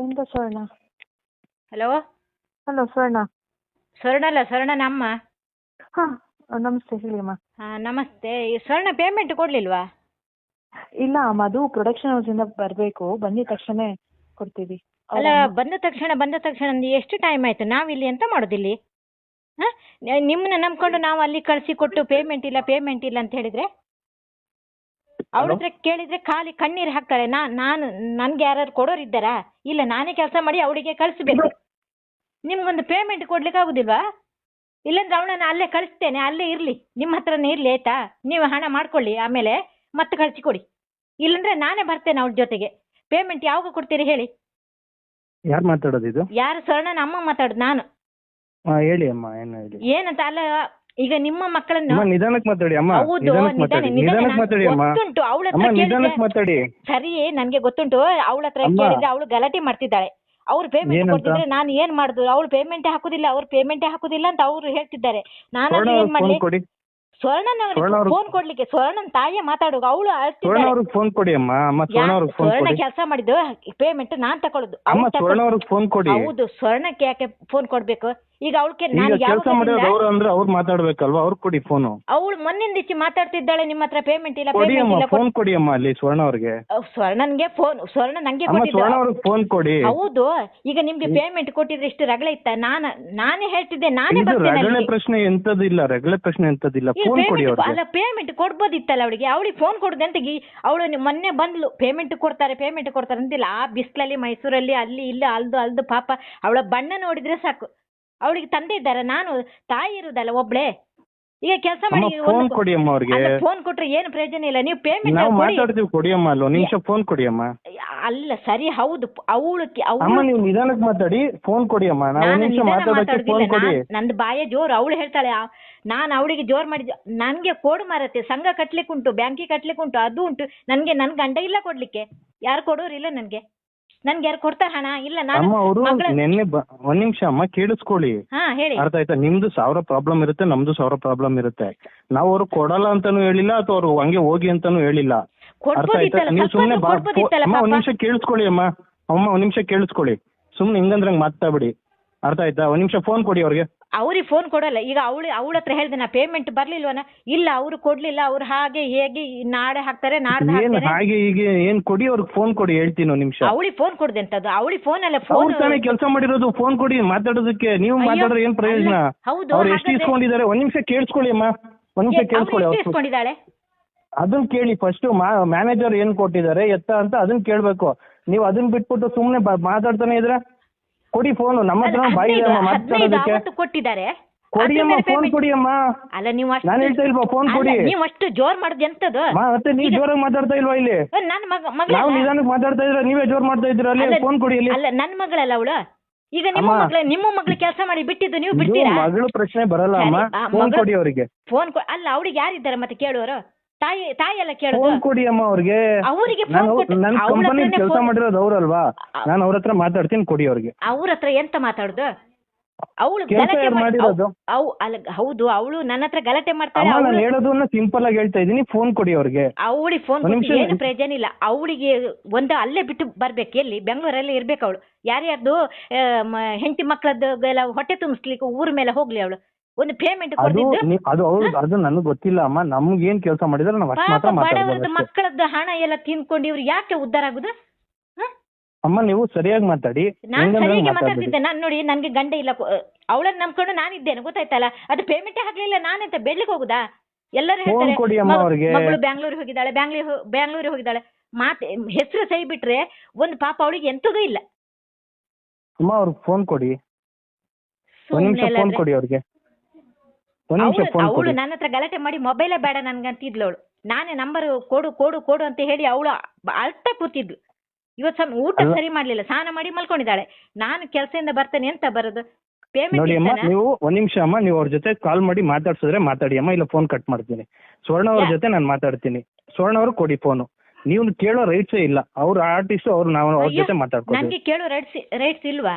ಎಂತ ಸ್ವರ್ಣ? Hello? Hello ಸ್ವರ್ಣ. ಸ್ವರ್ಣ ಅಲ್ಲ ಸ್ವರ್ಣ ಅಮ್ಮ ಹಾ ನಮಸ್ತೆ ಹೇಳಿ ಅಮ್ಮ. ಹಾಂ ನಮಸ್ತೆ. ಈ ಸ್ವರ್ಣ ಪೇಮೆಂಟ್ ಕೊಡ್ಲಿಲ್ವಾ? ಇಲ್ಲ ಅಮ್ಮ ಅದು ಪ್ರೊಡಕ್ಷನ್ ಇಂದ ಬರಬೇಕು. ಬಂದಿದ ತಕ್ಷಣ ಕೊಡ್ತೀವಿ. ಅಲ್ಲ ಬಂದ ತಕ್ಷಣ ಬಂದ ತಕ್ಷಣ ಎಷ್ಟು ಟೈಮ್ ಆಯ್ತು? ನಾವಿಲ್ಲಿ ಎಂತ ಮಾಡೋದಿಲ್ಲಿ? ಹಾ? ನಿಮ್ಮನ್ನ ನಂಬ್ಕೊಂಡು ನಾವು ಅಲ್ಲಿ ಕಳಿಸಿ ಕೊಟ್ಟು ಪೇಮೆಂಟ್ ಇಲ್ಲ ಪೇಮೆಂಟ್ ಇಲ್ಲ ಅಂತ ಹೇಳಿದ್ರೆ? ಅವಳ ಹತ್ರ ಕೇಳಿದ್ರೆ ಖಾಲಿ ಕಣ್ಣೀರ್ ಹಾಕ್ತಾರೆ. ನಾ ನಾನು ನನ್ಗೆ ಯಾರು ಕೊಡೋರು ಇದ್ದಾರಾ? ಇಲ್ಲ ನಾನೇ ಕೆಲಸ ಮಾಡಿ ಅವಳಿಗೆ ಕಳಿಸ್ಬೇಕು. ನಿಮ್ಗೊಂದು ಪೇಮೆಂಟ್ ಕೊಡ್ಲಿಕ್ಕೆ ಆಗುದಿಲ್ವಾ? ಇಲ್ಲಂದ್ರೆ ಅವಳನ್ನ ಅಲ್ಲೇ ಕಳಿಸ್ತೇನೆ ಅಲ್ಲೇ ಇರ್ಲಿ. ನಿಮ್ಮ ಹತ್ರನೇ ಇರ್ಲಿ ಆಯ್ತಾ? ನೀವು ಹಣ ಮಾಡ್ಕೊಳ್ಳಿ ಆಮೇಲೆ ಮತ್ತೆ ಕಳಿಸಿ ಕೊಡಿ. ಇಲ್ಲಂದ್ರೆ ನಾನೇ ಬರ್ತೇನೆ ಅವ್ಳ ಜೊತೆಗೆ. ಪೇಮೆಂಟ್ ಯಾವಾಗ ಕೊಡ್ತೀರಿ ಹೇಳಿ. ಯಾರು ಮಾತಾಡೋದು ಇದು? ಯಾರು ಸ್ವರ್ಣನ ಅಮ್ಮ ಮಾತಾಡುದು ನಾನು. ಹೇಳಿ ಅಮ್ಮ ಏನು ಹೇಳಿ? ಏನಂತ ಅಲ್ಲ ಈಗ ನಿಮ್ಮ ಮಕ್ಕಳನ್ನು ಅಮ್ಮ ನಿಧಾನಕ್ಕೆ ಮಾತಾಡಿ ಅಮ್ಮ. ಹೌದು ನಿಧಾನಕ್ಕೆ ನಿಧಾನ ಮಾತಾಡಿ ನಿಧಾನ ನಿಧಾನಕ್ಕೆ ಮಾತಾಡಿ ಅಮ್ಮ. ಗೊತ್ತುಂಟು ಅವಳ ಅಮ್ಮ ಕೇಳಿದ್ರೆ ನಿಧಾನಕ್ಕೆ ಮಾತಾಡಿ. ಸರಿ ನನ್ಗೆ ಗೊತ್ತುಂಟು ಅವಳ ಹತ್ರ ಅಮ್ಮ. ಕೇಳಿದ್ರೆ ಅವಳು ಗಲಾಟೆ ಮಾಡ್ತಿದ್ದಾಳೆ. ಅವ್ರು ಪೇಮೆಂಟ್ ಏನಂತ? ಕೊಡ್ತಿದ್ರೆ ನಾನು ಏನ್ ಮಾಡುದು? ಅವಳು ಪೇಮೆಂಟ್ ಹಾಕುದಿಲ್ಲ ಅವ್ರು ಪೇಮೆಂಟ್ ಹಾಕುದಿಲ್ಲ ಅಂತ ಅವ್ರು ಹೇಳ್ತಿದ್ದಾರೆ. ನಾನು ಸ್ವರ್ಣ ಏನ್ ಅವ್ರಿಗೆ ಮಾಡ್ಲಿ? ಫೋನ್ ಕೊಡಿ. ಸ್ವರ್ಣನ ಸ್ವರ್ಣ ಅವ್ರಿಗೆ- ಫೋನ್ ಕೊಡ್ಲಿಕ್ಕೆ ಸ್ವರ್ಣನ್ ತಾಯಿಯ ಮಾತಾಡುದು ಅವಳು ಸ್ವರ್ಣ ಅಳ್ತಿದ್ದಾಳೆ ಅವ್ರಿಗೆ ಫೋನ್ ಕೊಡಿ ಅಮ್ಮ. ಅಮ್ಮ ಸ್ವರ್ಣ ಅವ್ರಿಗೆ ಫೋನ್ ಸ್ವರ್ಣ ಕೊಡಿ. ಕೆಲಸ ಮಾಡಿದ್ದು? ಪೇಮೆಂಟ್ ನಾನ್ ತಕೊಳ್ಳೋದು. ಅಮ್ಮ ಅವ್ಳು ಸ್ವರ್ಣ ತಕೊಳ್ಳೋದು. ಅವ್ರಿಗೆ ಫೋನ್ ಕೊಡಿ. ಹೌದು ಸ್ವರ್ಣಕ್ಕೆ ಯಾಕೆ ಫೋನ್ ಕೊಡ್ಬೇಕು? ಈಗ ಅವಳಿಗೆ ಈಗ ನಾನು ಕೆಲಸ ಮಾಡಿರೋದು ಅವ್ರು ಅಂದ್ರೆ ಅವ್ರು ಮಾತಾಡ್ಬೇಕಲ್ವಾ? ಅವ್ರು ಕೊಡಿ ಫೋನ್ ಅವಳು ಮೊನ್ನಿಂದ ಇಚ್ಚಿ ಮಾತಾಡ್ತಿದ್ದಾಳೆ ನಿಮ್ಮ ಹತ್ರ ಪೇಮೆಂಟ್ ಇಲ್ಲ ಕೊಡಿ ಪೇಮೆಂಟ್ ಅಮ್ಮ ಇಲ್ಲ ಫೋನ್ ಕೊಡಿ ಅಮ್ಮ ಅಲ್ಲಿ ಸ್ವರ್ಣ ಅವ್ರಿಗೆ. ಸ್ವರ್ಣನ್ಗೆ ಫೋನ್ ಸ್ವರ್ಣ ನಂಗೆ ಅಮ್ಮ ಕೊಟ್ಟಿದ್ದು. ಸ್ವರ್ಣ ಅವ್ರಿಗೆ ಫೋನ್ ಕೊಡಿ. ಹೌದು ಈಗ ನಿಮ್ಗೆ ಪೇಮೆಂಟ್ ಕೊಟ್ಟಿದ್ರೆ ಇಷ್ಟು ರಗಳೆ ಇತ್ತ? ನಾನು ನಾನೇ ಹೇಳ್ತಿದ್ದೆ ನಾನೇ ಇದು ಬರ್ತೇನೆ ರಗಳೆ ಅಲ್ಲಿಗೆ. ಪ್ರಶ್ನೆ ಎಂತದಿಲ್ಲ ರಗಳೆ ಪ್ರಶ್ನೆ ಎಂತದಿಲ್ಲ ಫೋನ್ ಕೊಡಿ payment- ಅವ್ರಿಗೆ. ಅಲ್ಲ ಪೇಮೆಂಟ್ ಕೊಡ್ಬೋದಿತ್ತಲ್ಲ ಅವಳಿಗೆ? ಅವಳಿಗೆ ಫೋನ್ ಕೊಡುದು ಅಂತ ಅವಳು ಮೊನ್ನೆ ಬಂದ್ಲು ಪೇಮೆಂಟ್ ಕೊಡ್ತಾರೆ ಪೇಮೆಂಟ್ ಕೊಡ್ತಾರೆ ಅಂತಿಲ್ಲ. ಆ ಬಿಸ್ಲಲ್ಲಿ ಮೈಸೂರಲ್ಲಿ ಅಲ್ಲಿ ಇಲ್ಲಿ ಅಲ್ದು ಅಲ್ದು ಪಾಪ ಅವಳ ಬಣ್ಣ ನೋಡಿದ್ರೆ ಸಾಕು. ಅವಳಿಗೆ ತಂದೆ ಇದ್ದಾರೆ ನಾನು ತಾಯಿ ಇರುದಲ್ಲ ಒಬ್ಳೆ. ಈಗ ಕೆಲಸ ಅಮ್ಮ ಮಾಡಿ ಫೋನ್ ಕೊಡಿ ಅಮ್ಮ ಅವ್ರಿಗೆ. ಫೋನ್ ಕೊಟ್ರೆ ಏನು ಪ್ರಯೋಜನ ಇಲ್ಲ ನೀವು ಪೇಮೆಂಟ್ ನಾವು ಮಾತಾಡ್ತೀವಿ ನಿಮಿಷ ಫೋನ್ ಕೊಡಿ ಅಮ್ಮ. ಅಲ್ಲ ಸರಿ ಹೌದು ಅವಳು ಅಮ್ಮ ಅವಳು ನೀವು ನಿಧಾನಕ್ಕೆ ಮಾತಾಡಿ ಫೋನ್ ಕೊಡಿ ಅಮ್ಮ. ನಾವು ನಾನು ನಿಮಿಷ ನಿಧಾನ ಮಾತಾಡೋಕೆ ಫೋನ್ ಕೊಡಿ. ನಂದು ಬಾಯ ಜೋರು ಅವಳು ಹೇಳ್ತಾಳೆ ಆ- ನಾನು ಅವಳಿಗೆ ಜೋರ್ ಮಾಡಿ ನನಗೆ ಕೋಡು ಮಾರತ್ತೆ ಸಂಘ ಕಟ್ಲಿಕ್ಕೆ ಉಂಟು ಬ್ಯಾಂಕಿಗೆ ಕಟ್ಲಿಕ್ಕೆ ಉಂಟು ಅದು ಉಂಟು. ನನಗೆ ನನ್ ಗಂಡ ಇಲ್ಲ ಕೊಡ್ಲಿಕ್ಕೆ. ಯಾರು ಕೊಡೋರು ಇಲ್ಲ ನನಗೆ. ನನ್ಗೆ ಯಾರು ಕೊಡ್ತಾರ ಹಣ ಇಲ್ಲ ನಾನು ಅಮ್ಮ ಅವರು ಮಗಳ ನಿನ್ನೆ ಬ- ಒಂದ್ ನಿಮಿಷ ಅಮ್ಮ ಕೇಳಿಸ್ಕೊಳ್ಳಿ. ಹಾ ಹೇಳಿ. ಅರ್ಥ ಆಯ್ತಾ? ನಿಮ್ದು ಸಾವಿರ ಪ್ರಾಬ್ಲಮ್ ಇರುತ್ತೆ ನಮ್ದು ಸಾವಿರ ಪ್ರಾಬ್ಲಮ್ ಇರುತ್ತೆ. ನಾವು ಅವ್ರು ಕೊಡಲ್ಲ ಅಂತಾನು ಹೇಳಿಲ್ಲ ಅಥವಾ ಅವ್ರು ಹಂಗೆ ಹೋಗಿ ಅಂತಾನು ಹೇಳಿಲ್ಲ. ಅರ್ಥ ಆಯ್ತಾ? ಕೊಡ್ಬೋದಿತ್ತಲ್ಲ ನೀವು ಕೊಡ್ಬೋದಿತ್ತಲ್ಲ ಅಮ್ಮ ಒಂದ್ ಪಾಪ ನಿಮಿಷ ಕೇಳಿಸ್ಕೊಳ್ಳಿ ಅಮ್ಮ. ಅಮ್ಮ ಒಂದ್ ನಿಮಿಷ ಕೇಳಿಸ್ಕೊಳ್ಳಿ. ಸುಮ್ನೆ ಹಿಂಗಂದ್ರಂಗ್ ಮಾತಾಡ್ಬಿಡಿ. ಅರ್ಥ ಆಯ್ತಾ? ಒಂದ್ ನಿಮಿಷ ಫೋನ್ ಕೊಡಿ ಅವ್ರಿಗೆ. ಅವ್ರಿಗೆ ಫೋನ್ ಕೊಡಲ್ಲ. ಈಗ ಅವಳು ಅವಳ ಹತ್ರ ಹೇಳಿದೆ ನಾ ಪೇಮೆಂಟ್ ಬರ್ಲಿಲ್ವನ? ಇಲ್ಲ ಅವ್ರು ಕೊಡ್ಲಿಲ್ಲ. ಅವ್ರು ಹಾಗೆ ಹೇಗೆ ನಾಳೆ ಹಾಕ್ತಾರೆ ನಾಡ್ದು ಏನ್ ಹಾಕ್ತಾರೆ. ಹಾಗೆ ಹೀಗೆ ಏನ್ ಕೊಡಿ ಅವ್ರಿಗೆ ಫೋನ್ ಕೊಡಿ ಹೇಳ್ತೀನಿ ಒಂದ್ ನಿಮಿಷ. ಅವಳಿ ಫೋನ್ ಕೊಡ್ದೆ ಅಂತದ್ದು ಅವಳಿ ಫೋನ್ ಅಲ್ಲ ಅವ್ರು ಫೋನ್ ತಾನೇ ಕೆಲಸ ಮಾಡಿರೋದು ಫೋನ್ ಕೊಡಿ ಮಾತಾಡೋದಕ್ಕೆ. ನೀವು ಅಯ್ಯೋ, ಮಾತಾಡಿದ್ರೆ ಏನ್ ಪ್ರಯೋಜನ? ಅಲ್ಲ, ಹೌದು, ಅವ್ರು ಎಷ್ಟು ಹಾಗಾದ್ರೆ- ಇಸ್ಕೊಂಡಿದ್ದಾರೆ? ಒಂದ್ ನಿಮಿಷ ಕೇಳಿಸ್ಕೊಳ್ಳಿ ಅಮ್ಮ. ಒಂದ್ ನಿಮಿಷ ಕೇಳಿಸ್ಕೊಳ್ಳಿ ಅವ್ರು ಇಸ್ಕೊಂಡಿದ್ದಾಳೆ? ಅದನ್ನ ಕೇಳಿ ಫಸ್ಟ್ ಮ್ಯಾನೇಜರ್ ಏನ್ ಕೊಟ್ಟಿದ್ದಾರೆ ಎತ್ತ ಅಂತ ಅದನ್ನ ಕೇಳ್ಬೇಕು. ನೀವು ಅದನ್ನ ಬಿಟ್ಬಿಟ್ಟು ಸುಮ್ನೆ ಬ- ಮಾತಾಡ್ತಾನೆ ಇದ್ರೆ ಕೊಡಿ ಫೋನ್ ನಮ್ಮ ಹತ್ರ ಬಾಯಿ ಇದೆ ಅಮ್ಮ ಮಾತಾಡೋದಕ್ಕೆ. ಅವತ್ತು ಕೊಟ್ಟಿದ್ದಾರೆ. ಕೊಡಿ ಅಮ್ಮ ಫೋನ್ ಕೊಡಿ ಅಮ್ಮ. ಅಲ್ಲ ನೀವು ಅಷ್ಟು ನಾನು ಹೇಳ್ತಾ ಇಲ್ವಾ ಫೋನ್ ಕೊಡಿ. ನೀವು ಅಷ್ಟು ಜೋರ್ ಮಾಡುದು ಎಂತದು? ಮತ್ತೆ ನೀವು ಜೋರಾಗಿ ಮಾತಾಡ್ತಾ ಇಲ್ವಾ ಇಲ್ಲಿ? ನನ್ನ ಮಗ ಮಗಳ ನಾವು ನಿಧಾನಕ್ಕೆ ಮಾತಾಡ್ತಾ ಇದ್ರೆ ನೀವೇ ಜೋರ್ ಮಾಡ್ತಾ ಇದ್ದೀರಾ ಅಲ್ಲಿ? ಫೋನ್ ಕೊಡಿ ಇಲ್ಲಿ ಅಲ್ಲ ನನ್ನ ಮಗಳಲ್ಲ ಅವಳು? ಈಗ ನಿಮ್ಮ. ಮಗಳ ನಿಮ್ಮ ಮಗಳು ಕೆಲಸ ಮಾಡಿ ಬಿಟ್ಟಿದ್ದು ನೀವು ಬಿಡ್ತೀರಾ? ಮಗಳು ಪ್ರಶ್ನೆ ಬರಲ್ಲ ಅಮ್ಮ. ಫೋನ್ ಕೊಡಿ ಅವರಿಗೆ. ಫೋನ್ ಅಲ್ಲ ಅವಳಿಗೆ ಯಾರಿದ್ದಾರೆ ಮತ್ತೆ ಕೇಳುವರು ತಾಯಿ ತಾಯಿ ಎಲ್ಲ ಕೇಳೋದು? ಫೋನ್ ಕೊಡಿ ಅಮ್ಮ ಅವ್ರಿಗೆ. ಅವರಿಗೆ ಫೋನ್ ನಾನು ಕೊಟ್ಟು ನನ್ನ ಅವ್ಳ ಕಂಪನಿ ಹತ್ರನೇ ಕೆಲಸ phone- ಮಾಡಿರೋದು ಅವ್ರಲ್ವಾ ನಾನು ಅವ್ರ ಹತ್ರ ಮಾತಾಡ್ತೀನಿ ಕೊಡಿ ಅವ್ರಿಗೆ. ಅವ್ರ ಹತ್ರ ಎಂತ ಮಾತಾಡುದು? ಅವಳು ಕೆಲ್ಸ ಗಲಾಟೆ ಯಾರ್ ಮಾಡಿ ಮಾಡಿರೋದು? ಅವ್ ಅಲ್ಲ ಹೌದು ಅವಳು ನನ್ನ ಹತ್ರ ಗಲಾಟೆ ಮಾಡ್ತಾಳೆ ಅಮ್ಮ ನಾನು ಅವಳು ಹೇಳೋದನ್ನ ಸಿಂಪಲ್ ಆಗಿ ಹೇಳ್ತಾ ಇದ್ದೀನಿ ಫೋನ್ ಕೊಡಿ ಅವ್ರಿಗೆ. ಅವಳಿಗೆ ಫೋನ್ ಒಂದ್ ಕೊಟ್ಟು ನಿಮಿಷ ಏನು ಪ್ರಯೋಜನ ಇಲ್ಲ. ಅವಳಿಗೆ ಒಂದು ಅಲ್ಲೇ ಬಿಟ್ಟು ಬರ್ಬೇಕು ಎಲ್ಲಿ? ಬೆಂಗಳೂರಲ್ಲೇ ಇರ್ಬೇಕು ಅವಳು. ಯಾರ್ಯಾರ್ದು ಹೆಂಡತಿ ಮಕ್ಕಳದ್ದು ಎಲ್ಲ ಹೊಟ್ಟೆ ತುಂಬಿಸ್ಲಿಕ್ಕೆ ಊರ ಮೇಲೆ ಹೋಗ್ಲಿ ಅವಳು. ಒಂದು ಪೇಮೆಂಟ್ ಅದು ನೀ- ಅದು ಅವ್ರು ಅದು ನನಗೆ ಗೊತ್ತಿಲ್ಲ ಅಮ್ಮ. ನಮ್ಗೆ ಏನ್ ಕೆಲಸ ಮಾಡಿದ್ರೆ ನಾವು ಅಷ್ಟು ಪಾಪ ಮಾತ್ರ ಮಾತಾಡ್ಬೋದು ಬಡವರದ್ದು ಅಷ್ಟೇ. ಮಕ್ಕಳದ್ದು ಹಣ ಎಲ್ಲ ತಿನ್ಕೊಂಡು ಇವ್ರು ಯಾಕೆ ಉದ್ಧಾರ ಆಗುದು? ಹ? ಅಮ್ಮ ನೀವು ಸರಿಯಾಗಿ ಮಾತಾಡಿ. ನಾನ್ ಹೆಂಗಂದ್ರೆ ಸರಿಯಾಗಿ ಮಾತಾಡ್ಬೇಡಿ. ಮಾತಾಡ್ತಿದ್ದೆ. ನಾನು ನೋಡಿ ನನ್ಗೆ ಗಂಡ ಇಲ್ಲ. ಅವಳನ್ನ ನಂಬ್ಕೊಂಡು ನಾನಿದ್ದೇನೆ ಗೊತ್ತಾಯ್ತಲ್ಲ? ಅದು ಪೇಮೆಂಟ್ ಆಗ್ಲಿಲ್ಲ. ನಾನೆಂತ ಬೆಳ್ಳಿಗೆ ಹೋಗುದಾ? ಎಲ್ಲರೂ ಹೇಳ್ತಾರೆ ಕೊಡಿ ಅಮ್ಮ ಮಗ- ಅವ್ರಿಗೆ. ಮಗಳು ಬ್ಯಾಂಗ್ಳೂರ್ ಹೋಗಿದ್ದಾಳೆ. ಬ್ಯಾಂಗ್ಳೂರ್ ಬ್ಯಾಂಗ್ಳೂರ್ ಹೋಗಿದ್ದಾಳೆ. ಮಾತೆ ಹೆಸರು ಸೈ ಬಿಟ್ರೆ ಒಂದು ಪಾಪ ಅವಳಿಗೆ ಎಂತದೂ ಇಲ್ಲ. ಅಮ್ಮ ಅವ್ರಿಗೆ ಫೋನ್ ಕೊಡಿ. ಒಂದ್ ನಿಮಿಷ ಸುಮ್ನೆ ಫೋನ್ ಕೊಡಿ ಅವ್ರಿಗೆ. ಒಂದ್ ನಿಮಿಷ ಅವಳು ಫೋನ್ ಅವಳು ನನ್ನ ಹತ್ರ ಗಲಾಟೆ ಮಾಡಿ ಮೊಬೈಲೇ ಬೇಡ ನನ್ಗಂತಿದ್ಲವಳು ಅವಳು. ನಾನೇ ನಂಬರ್ ಕೊಡು ಕೊಡು ಕೊಡು ಅಂತ ಹೇಳಿ ಅವಳು ಅಳ್ತಾ ಕೂತಿದ್ಲು. ಇವತ್ತು ಸಮ ಊಟ ಸರಿ ಮಾಡ್ಲಿಲ್ಲ ಸ್ನಾನ ಮಾಡಿ ಮಲ್ಕೊಂಡಿದ್ದಾಳೆ. ನಾನು ಕೆಲಸದಿಂದ ಬರ್ತೇನೆ ಎಂತ ಬರೋದು? ನೋಡಿ ಅಮ್ಮ ನೀವು ಒಂದ್ ನಿಮಿಷ ಅಮ್ಮ ನೀವು ಅವ್ರ ಜೊತೆ ಕಾಲ್ ಮಾಡಿ ಮಾತಾಡ್ಸಿದ್ರೆ ಮಾತಾಡಿ ಅಮ್ಮ ಇಲ್ಲ ಫೋನ್ ಕಟ್ ಮಾಡ್ತೀನಿ. ಸ್ವರ್ಣ ಅವ್ರ ಜೊತೆ ನಾನು ಮಾತಾಡ್ತೀನಿ. ಸ್ವರ್ಣ ಅವ್ರು ಕೊಡಿ ಫೋನು ನೀವು ಕೇಳೋ ರೈಟ್ಸೇ ಇಲ್ಲ. ಅವ್ರ ಆರ್ಟಿಸ್ಟ್ ಅವ್ರು ನಾವು ಅವ್ರ ಜೊತೆ ಮಾತಾಡ್ಕೊಂಡು ನನಗೆ ಕೇಳೋ ರೈಟ್ಸ್ ರೈಟ್ಸ್ ಇಲ್ವಾ?